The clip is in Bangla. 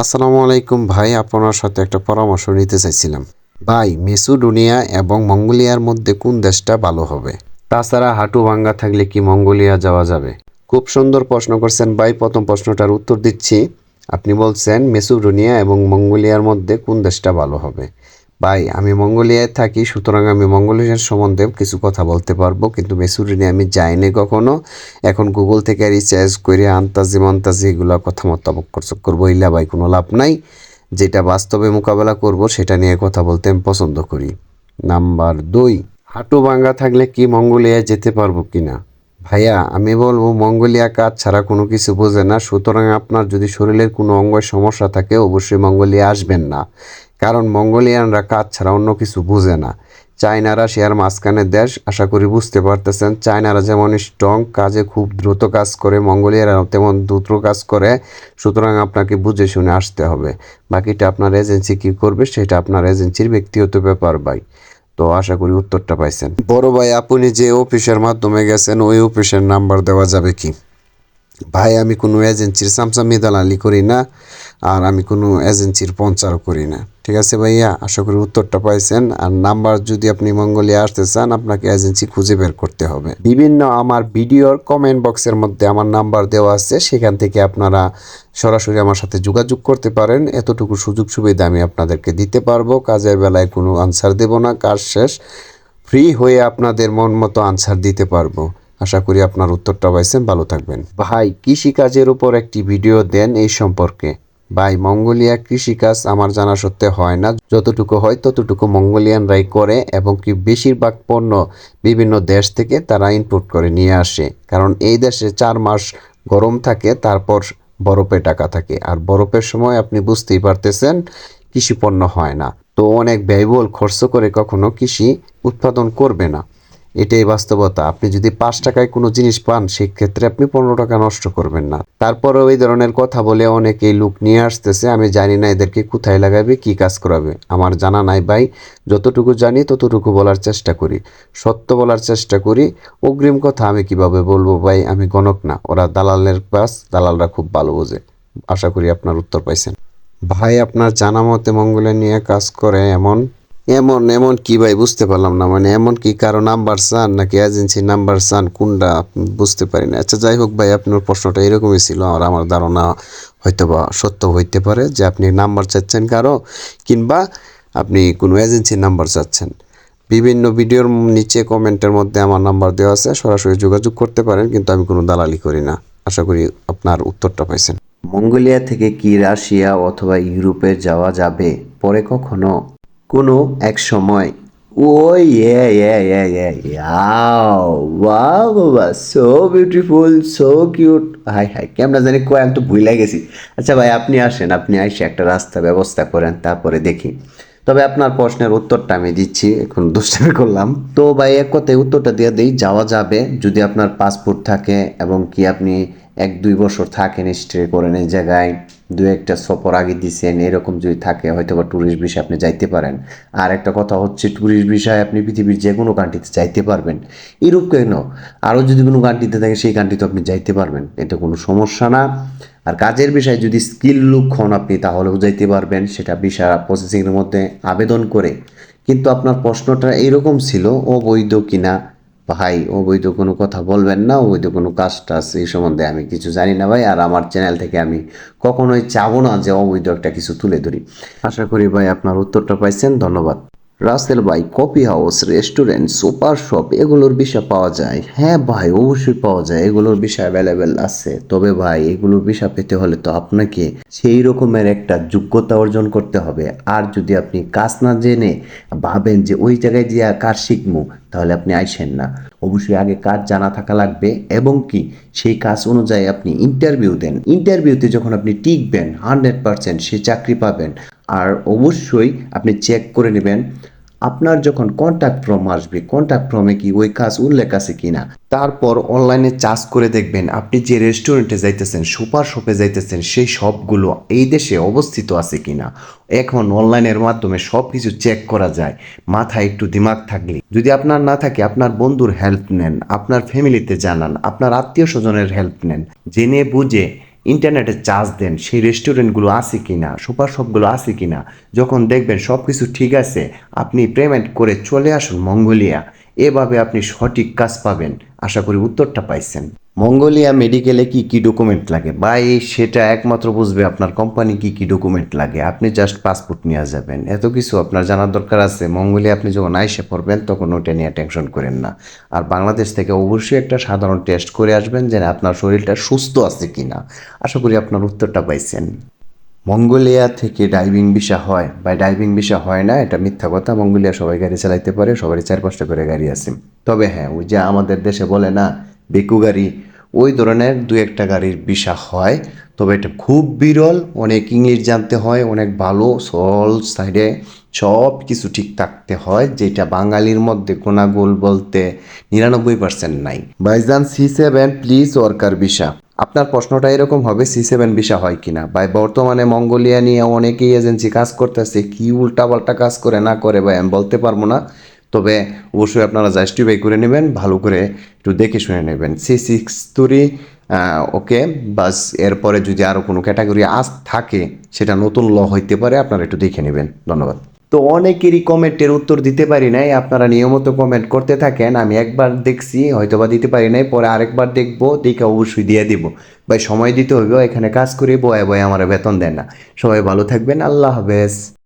আসসালামু আলাইকুম ভাই, আপনার সাথে একটা পরামর্শ নিতে চাইছিলাম। ভাই, মেসুডোনিয়া এবং মঙ্গোলিয়ার মধ্যে কোন দেশটা ভালো হবে? তাছাড়া হাঁটু ভাঙ্গা থাকলে কি মঙ্গোলিয়া যাওয়া যাবে? খুব সুন্দর প্রশ্ন করছেন ভাই, প্রথম প্রশ্নটার উত্তর দিচ্ছি। আপনি বলছেন, মেসুডোনিয়া এবং মঙ্গোলিয়ার মধ্যে কোন দেশটা ভালো হবে? ভাই, আমি মঙ্গোলিয়ায় থাকি, সুতরাং আমি মঙ্গোলিয়ার সম্বন্ধে কিছু কথা বলতে পারব, কিন্তু মেসুডোনিয়া আমি যাইনি কখনো। এখন গুগল থেকে রিচার্জ করে আন্তাজি মন্তাজি এগুলো কথা মতামত করব ইলা ভাই, কোনো লাভ নাই। যেটা বাস্তবে মোকাবেলা করব, সেটা নিয়ে কথা বলতে আমি পছন্দ করি। নাম্বার দুই, হাঁটু ভাঙ্গা থাকলে কি মঙ্গোলিয়ায় যেতে পারব কিনা? ভাইয়া, আমি বলব মঙ্গোলিয়া কাজ ছাড়া কোনো কিছু বোঝে না, সুতরাং আপনার যদি শরীরের কোনো অঙ্গের সমস্যা থাকে, অবশ্যই মঙ্গোলিয়া আসবেন না। কারণ মঙ্গোলিয়ানরা কাজ ছাড়া অন্য কিছু বুঝে না। চায়নারা শেয়ার মাঝখানে দেশ, আশা করি বুঝতে পারতেছেন, চায়নারা যেমন স্ট্রং কাজে খুব দ্রুত কাজ করে মঙ্গোলিয়ারা তেমন দ্রুত কাজ করে, সুতরাং আপনাকে বুঝে শুনে আসতে হবে। বাকিটা আপনার এজেন্সি কী করবে, সেটা আপনার এজেন্সির ব্যক্তিগত ব্যাপার ভাই। তো আশা করি উত্তরটা পাইছেন। বড় ভাই, আপনি যে অফিসের মাধ্যমে গেছেন, ওই অফিসের নাম্বার দেওয়া যাবে কি? ভাই, আমি কোনো এজেন্সির সামসামি দালালি করি না, আর আমি কোনো এজেন্সির পঞ্চারও করি না। ঠিক আছে ভাইয়া? আশা করি উত্তরটা পাইছেন। আর নাম্বার যদি আপনি মঙ্গলিয়া আসতে চান, আপনাকে এজেন্সি খুঁজে বের করতে হবে। বিভিন্ন আমার ভিডিওর কমেন্ট বক্সের মধ্যে আমার নাম্বার দেওয়া আছে। সেখান থেকে আপনারা সরাসরি আমার সাথে যোগাযোগ করতে পারেন। এতটুকু সুযোগ সুবিধা আমি আপনাদেরকে দিতে পারব। কাজের বেলায় কোনো আনসার দেব না। কাজ শেষ। ফ্রি হয়ে আপনাদের মন মতো আনসার দিতে পারব। আশা করি আপনার উত্তরটা পাইছেন, ভালো থাকবেন। ভাই, কৃষিকাজের উপর একটি ভিডিও দেন এই সম্পর্কে। ভাই, মঙ্গোলিয়া কৃষিকাজ আমার জানা সত্ত্বে হয় না। যতটুকু হয় ততটুকু মঙ্গোলিয়ানরাই করে এবং কি বেশিরভাগ পণ্য বিভিন্ন দেশ থেকে তারা ইনপুট করে নিয়ে আসে। কারণ এই দেশে চার মাস গরম থাকে, তারপর বরফে টাকা থাকে। আর বরফের সময় আপনি বুঝতেই পারতেছেন, কৃষি পণ্য হয় না। তো অনেক ব্যয়বহুল খরচ করে কখনো কৃষি উৎপাদন করবে না। এটাই বাস্তবতা। আপনি যদি পাঁচ টাকায় কোনো জিনিস পান, সেক্ষেত্রে আপনি পনেরো টাকা নষ্ট করবেন না। তারপরেও এই ধরনের কথা বলে অনেকেই লুক নিয়ে আসতেছে। আমি জানি না এদেরকে কোথায় লাগাবে, কি কাজ করাবে। আমার জানা নাই ভাই। যতটুকু জানি, ততটুকু বলার চেষ্টা করি। সত্য বলার চেষ্টা করি। অগ্রিম কথা আমি কীভাবে বলব ভাই, আমি গণক না। ওরা দালালের পাস দালালরা খুব ভালো বোঝে। আশা করি আপনার উত্তর পাইছেন। ভাই, আপনার জানা মতে মঙ্গলে নিয়ে কাজ করে এমন এমন এমন কি ভাই? বুঝতে পারলাম না। মানে এমন কি কারও নাম্বার চান নাকি এজেন্সির নাম্বার চান? কোনটা? বুঝতে পারি না। আচ্ছা যাই হোক ভাই, আপনার প্রশ্নটা এরকমই ছিল। আর আমার ধারণা হয়তো বা সত্য হইতে পারে যে আপনি নাম্বার চাচ্ছেন কারও কিংবা আপনি কোনো এজেন্সির নাম্বার চাচ্ছেন। বিভিন্ন ভিডিওর নিচে কমেন্টের মধ্যে আমার নাম্বার দেওয়া আছে। সরাসরি যোগাযোগ করতে পারেন, কিন্তু আমি কোনো দালালি করি না। আশা করি আপনার উত্তরটা পাইছেন। মঙ্গোলিয়া থেকে কি রাশিয়া অথবা ইউরোপে যাওয়া যাবে? পরে কখনো? কোনো এক সময়। ইয়ে ইয়ে ইয়াও, ওয়াও, বাবা so beautiful so cute hi hi, কেমন জানি কয় আমি তো ভুলে গেছি। আচ্ছা ভাই, আপনি আসেন, আপনি এসে একটা রাস্তা ব্যবস্থা করেন, তারপরে দেখি। তবে আপনার প্রশ্নের উত্তরটা আমি দিচ্ছি, এখন দুষ্টামি করলাম। তো ভাই, এক কথায় উত্তরটা দিয়ে দিই, যাওয়া যাবে। যদি আপনার পাসপোর্ট থাকে এবং কি আপনি এক, দুই বছর থাকেন স্টে করেন এই জায়গায়, দু একটা সফর আগে দিচ্ছেন এরকম যদি থাকে হয়তো বা ট্যুরিস্ট বিষয়ে আপনি যাইতে পারেন। আর একটা কথা হচ্ছে ট্যুরিস্ট বিষয়ে আপনি পৃথিবীর যে কোনো কান্ট্রিতে যাইতে পারবেন। ইউরোপ কেন? আরও যদি কোনো কান্ট্রিতে থাকে সেই কান্ট্রিতে আপনি যাইতে পারবেন। এটা কোনো সমস্যা না। আর কাজের বিষয়ে যদি স্কিল লুক হন আপনি, তাহলেও যাইতে পারবেন। সেটা ভিসা প্রসেসিংয়ের মধ্যে আবেদন করে। কিন্তু আপনার প্রশ্নটা এরকম ছিল, অবৈধ কিনা? ভাই, অবৈধ কোনো কথা বলবেন না, অবৈধ কোনো কাজ টাজ এই সম্বন্ধে আমি কিছু জানি না ভাই, আর আমার চ্যানেল থেকে আমি কখনোই চাবো না যে অবৈধ একটা কিছু তুলে ধরি। আশা করি ভাই আপনার উত্তরটা পাইছেন, ধন্যবাদ। রাসেল ভাই, coffee house, restaurant, super shop, এগুলোর বিষয় পাওয়া যায়? হ্যাঁ ভাই, অবশ্যই পাওয়া যায়, এগুলোর বিষয় অ্যাভেলেবেল আছে। তবে ভাই, এগুলোর বিষয় পেতে হলে তো আপনাকে সেই রকমের একটা যোগ্যতা অর্জন করতে হবে। আর যদি আপনি কাজ না জেনে ভাবেন যে ওই জায়গায় যে কাজ শিখব তাহলে আপনি আইসেন না। অবশ্যই আগে কাজ জানা থাকা লাগবে এবং কি, সেই কাজ অনুযায়ী আপনি ইন্টারভিউ দেন। ইন্টারভিউতে যখন আপনি টিকবেন হান্ড্রেড পারসেন্ট সে চাকরি পাবেন। আর অবশ্যই আপনি চেক করে নেবেন আপনার যখন কন্ট্যাক্ট ফর্ম আসবে কন্ট্যাক্ট ফর্মে কি ওই কাজ উল্লেখ আছে কিনা? তারপর অনলাইনে চার্জ করে দেখবেন আপনি যে রেস্টুরেন্টে যাইতেছেন, সুপার শপে যাইতেছেন, সেই সবগুলো এই দেশে অবস্থিত আছে কিনা? এখন অনলাইনের মাধ্যমে সব কিছু চেক করা যায়। মাথায় একটু দিমাগ থাকলে। যদি আপনার না থাকে, আপনার বন্ধুর হেল্প নেন, আপনার ফ্যামিলিতে জানান, আপনার আত্মীয় স্বজনের হেল্প নেন। জেনে বুঝে ইন্টারনেটে চার্জ দেন সেই রেস্টুরেন্টগুলো আছে কি না সুপার শপগুলো আছে কি না যখন দেখবেন সব কিছু ঠিক আছে, আপনি পেমেন্ট করে চলে আসুন মঙ্গোলিয়া। এভাবে আপনি সঠিক কাজ পাবেন। আশা করি উত্তরটা পাইছেন। মঙ্গোলিয়া মেডিকেলে কি কি ডকুমেন্ট লাগে? ভাই, সেটা একমাত্র বুঝবে আপনার কোম্পানি কি কি ডকুমেন্ট লাগে। আপনি জাস্ট পাসপোর্ট নিয়ে যাবেন। এত কিছু আপনার জানার দরকার আছে। মঙ্গোলিয়া আপনি যখন আইসে পড়বেন, তখন ওটা নিয়ে টেনশন করেন না। আর বাংলাদেশ থেকে অবশ্যই একটা সাধারণ টেস্ট করে আসবেন যে আপনার শরীরটা সুস্থ আছে কিনা। আশা করি আপনার উত্তরটা পাইছেন। মঙ্গোলিয়া থেকে ডাইভিং ভিসা হয়। বা ডাইভিং ভিসা হয় না, এটা মিথ্যা কথা। মঙ্গোলিয়া সবাই গাড়ি চালাইতে পারে, সবারই চার পাঁচটা করে গাড়ি আছে। তবে হ্যাঁ ওই যে আমাদের দেশে বলে না বেকু গাড়ি, ওই ধরনের দু একটা গাড়ির ভিসা হয়। তবে এটা খুব বিরল, অনেক ইংলিশ জানতে হয়, অনেক ভালো সল সাইডে সব কিছু ঠিক থাকতে হয়, যেটা বাঙালির মধ্যে কোনাগুল বলতে নিরানব্বই পার্সেন্ট নাই। বাইজান C seven please worker visa আপনার প্রশ্নটা এরকম হবে, সি সেভেন ভিসা হয় কিনা? ভাই, বর্তমানে মঙ্গোলিয়া নিয়ে অনেকেই এজেন্সি কাজ করতেছে, কি উল্টাপাল্টা কাজ করে না করে ভাই, আমি বলতে পারব না। তবে অবশ্যই আপনারা জাস্টিফাই করে নেবেন, ভালো করে একটু দেখে শুনে নেবেন। সি সিক্স থ্রি ওকে বাস এরপরে যদি আরও কোনো ক্যাটাগরি আস থাকে, সেটা নতুন ল হইতে পারে, আপনারা একটু দেখে নেবেন। ধন্যবাদ। তো অনেকেরই কমেন্টের উত্তর দিতে পারি নাই, আপনারা নিয়মিত কমেন্ট করতে থাকেন, আমি একবার দেখছি হয়তো বা দিতে পারি নাই, পরে আরেকবার দেখব, দেখে অবশ্যই দিয়ে দিব। ভাই, সময় দিতে হইবে, এখানে কাজ করি বয়ে বয়ে আমার বেতন দেয় না। সবাই ভালো থাকবেন, আল্লাহ হাফেজ।